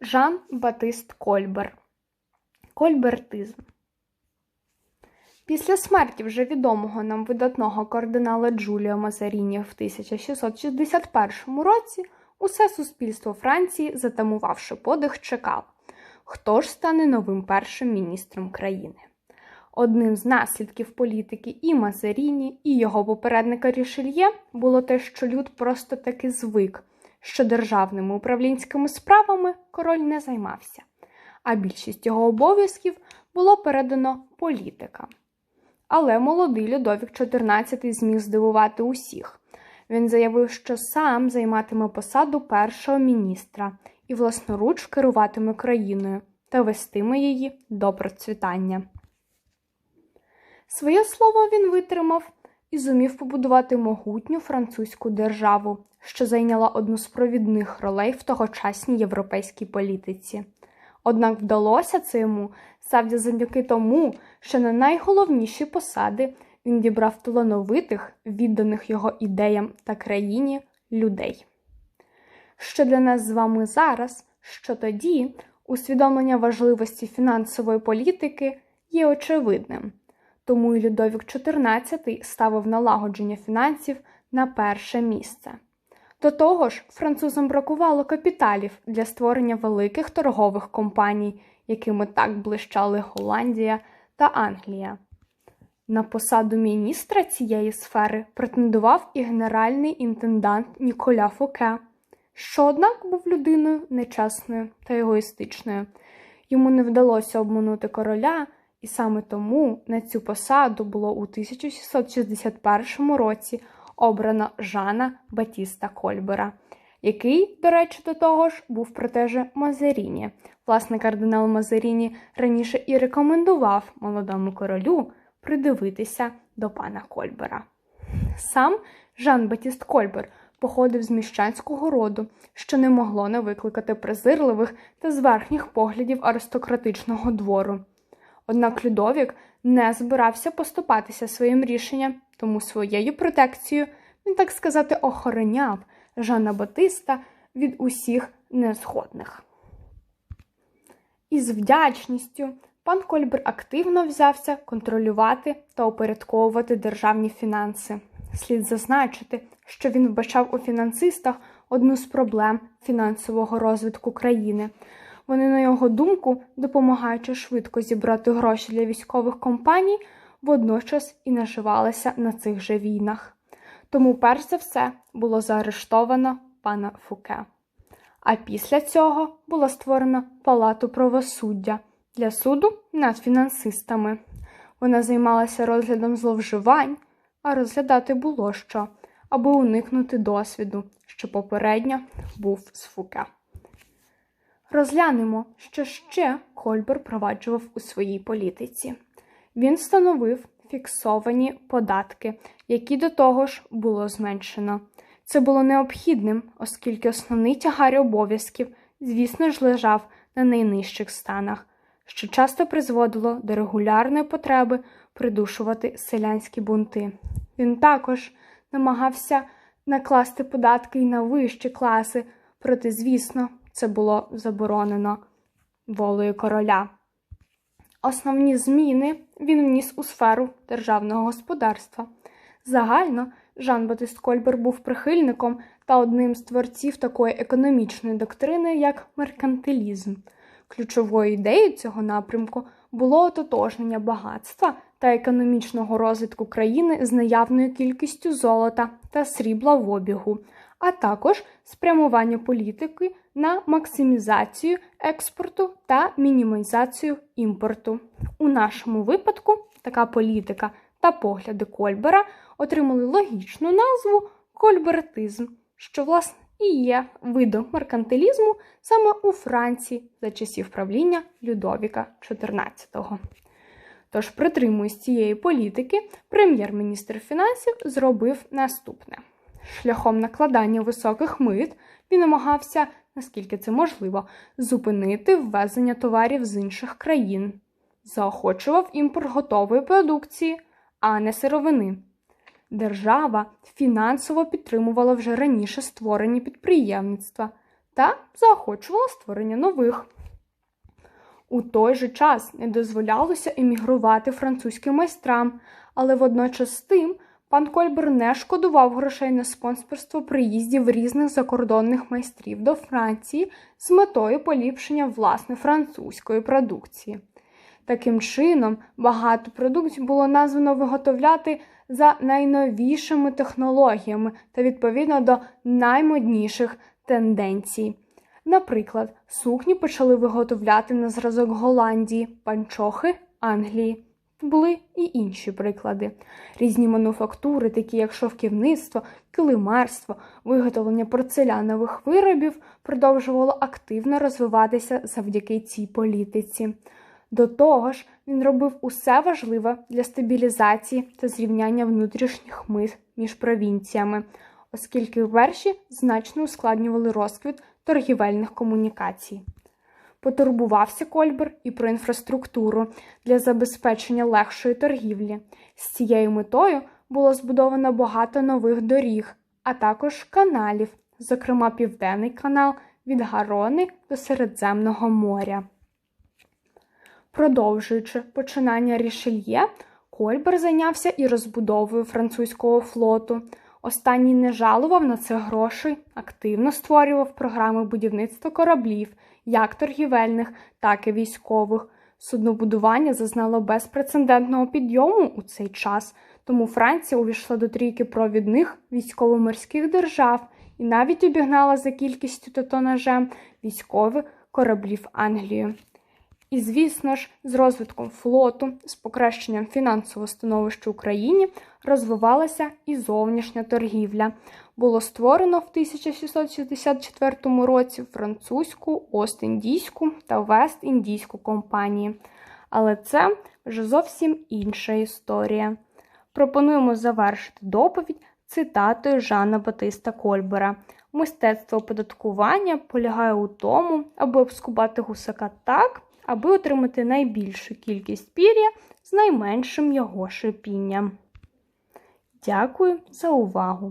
Жан Батист Кольбер. Кольбертизм. Після смерті вже відомого нам видатного кардинала Джуліо Мазаріні в 1661 році усе суспільство Франції, затамувавши подих, чекало, хто ж стане новим першим міністром країни. Одним з наслідків політики і Мазаріні, і його попередника Рішельє було те, що люд просто таки звик, що державними управлінськими справами король не займався, а більшість його обов'язків було передано політикам. Але молодий Людовік XIV зміг здивувати усіх. Він заявив, що сам займатиме посаду першого міністра і власноруч керуватиме країною та вестиме її до процвітання. Своє слово він витримав і зумів побудувати могутню французьку державу, що зайняла одну з провідних ролей в тогочасній європейській політиці. Однак вдалося це йому саме завдяки тому, що на найголовніші посади він дібрав талановитих, відданих його ідеям та країні людей. Що для нас з вами зараз, що тоді, усвідомлення важливості фінансової політики є очевидним. Тому і Людовік XIV ставив налагодження фінансів на перше місце. До того ж, французам бракувало капіталів для створення великих торгових компаній, якими так блищали Голландія та Англія. На посаду міністра цієї сфери претендував і генеральний інтендант Ніколя Фуке, що, однак, був людиною нечесною та егоїстичною. Йому не вдалося обманути короля, і саме тому на цю посаду було у 1661 році обрано Жана Батіста Кольбера, який, до речі, до того ж, був протеже Мазаріні. Власне, кардинал Мазаріні раніше і рекомендував молодому королю придивитися до пана Кольбера. Сам Жан Батіст Кольбер походив з міщанського роду, що не могло не викликати презирливих та зверхніх поглядів аристократичного двору. Однак Людовік не збирався поступатися своїм рішенням, тому своєю протекцією він, так сказати, охороняв Жана Батиста від усіх незгодних. Із вдячністю пан Кольбер активно взявся контролювати та упорядковувати державні фінанси. Слід зазначити, що він вбачав у фінансистах одну з проблем фінансового розвитку країни. Вони, на його думку, допомагаючи швидко зібрати гроші для військових компаній, водночас і наживалися на цих же війнах. Тому, перш за все, було заарештовано пана Фуке. А після цього було створено палату правосуддя для суду над фінансистами. Вона займалася розглядом зловживань, а розглядати було що, аби уникнути досвіду, що попередньо був з Фуке. Розглянемо, що ще Кольбер проваджував у своїй політиці. Він встановив фіксовані податки, які до того ж було зменшено. Це було необхідним, оскільки основний тягар обов'язків, звісно ж, лежав на найнижчих станах, що часто призводило до регулярної потреби придушувати селянські бунти. Він також намагався накласти податки й на вищі класи, проте, звісно, це було заборонено волею короля. Основні зміни він вніс у сферу державного господарства. Загально Жан Батист Кольбер був прихильником та одним з творців такої економічної доктрини, як меркантилізм. Ключовою ідеєю цього напрямку було ототожнення багатства та економічного розвитку країни з наявною кількістю золота та срібла в обігу, а також спрямування політики на максимізацію експорту та мінімізацію імпорту. У нашому випадку така політика та погляди Кольбера отримали логічну назву кольбертизм, що, власне, і є видом меркантилізму саме у Франції за часів правління Людовіка XIV. Тож, притримуючись цієї політики, прем'єр-міністр фінансів зробив наступне: шляхом накладання високих мит він намагався, наскільки це можливо, зупинити ввезення товарів з інших країн, заохочував імпорт готової продукції, а не сировини. Держава фінансово підтримувала вже раніше створені підприємництва, та заохочувала створення нових. У той же час не дозволялося емігрувати французьким майстрам, але водночас з тим пан Кольбер не шкодував грошей на спонсорство приїздів різних закордонних майстрів до Франції з метою поліпшення власне французької продукції. Таким чином, багато продуктів було названо виготовляти за найновішими технологіями та відповідно до наймодніших тенденцій. Наприклад, сукні почали виготовляти на зразок Голландії, панчохи Англії. Були і інші приклади. Різні мануфактури, такі як шовківництво, килимарство, виготовлення порцелянових виробів, продовжувало активно розвиватися завдяки цій політиці. До того ж, він робив усе важливе для стабілізації та зрівняння внутрішніх мит між провінціями, оскільки перші значно ускладнювали розквіт торгівельних комунікацій. Потурбувався Кольбер і про інфраструктуру для забезпечення легшої торгівлі. З цією метою було збудовано багато нових доріг, а також каналів, зокрема Південний канал від Гарони до Середземного моря. Продовжуючи починання Рішельє, Кольбер зайнявся і розбудовою французького флоту. Останній не жалував на це грошей, активно створював програми будівництва кораблів, як торгівельних, так і військових. Суднобудування зазнало безпрецедентного підйому у цей час, тому Франція увійшла до трійки провідних військово-морських держав і навіть обігнала за кількістю та тонажем військових кораблів Англії. І, звісно ж, з розвитком флоту, з покращенням фінансового становища Україні розвивалася і зовнішня торгівля. Було створено в 1664 році французьку, Ост-Індійську та Вест-Індійську компанії. Але це вже зовсім інша історія. Пропонуємо завершити доповідь цитатою Жана Батиста Кольбера. Мистецтво оподаткування полягає у тому, аби обскубати гусака так, аби отримати найбільшу кількість пір'я з найменшим його шипінням. Дякую за увагу!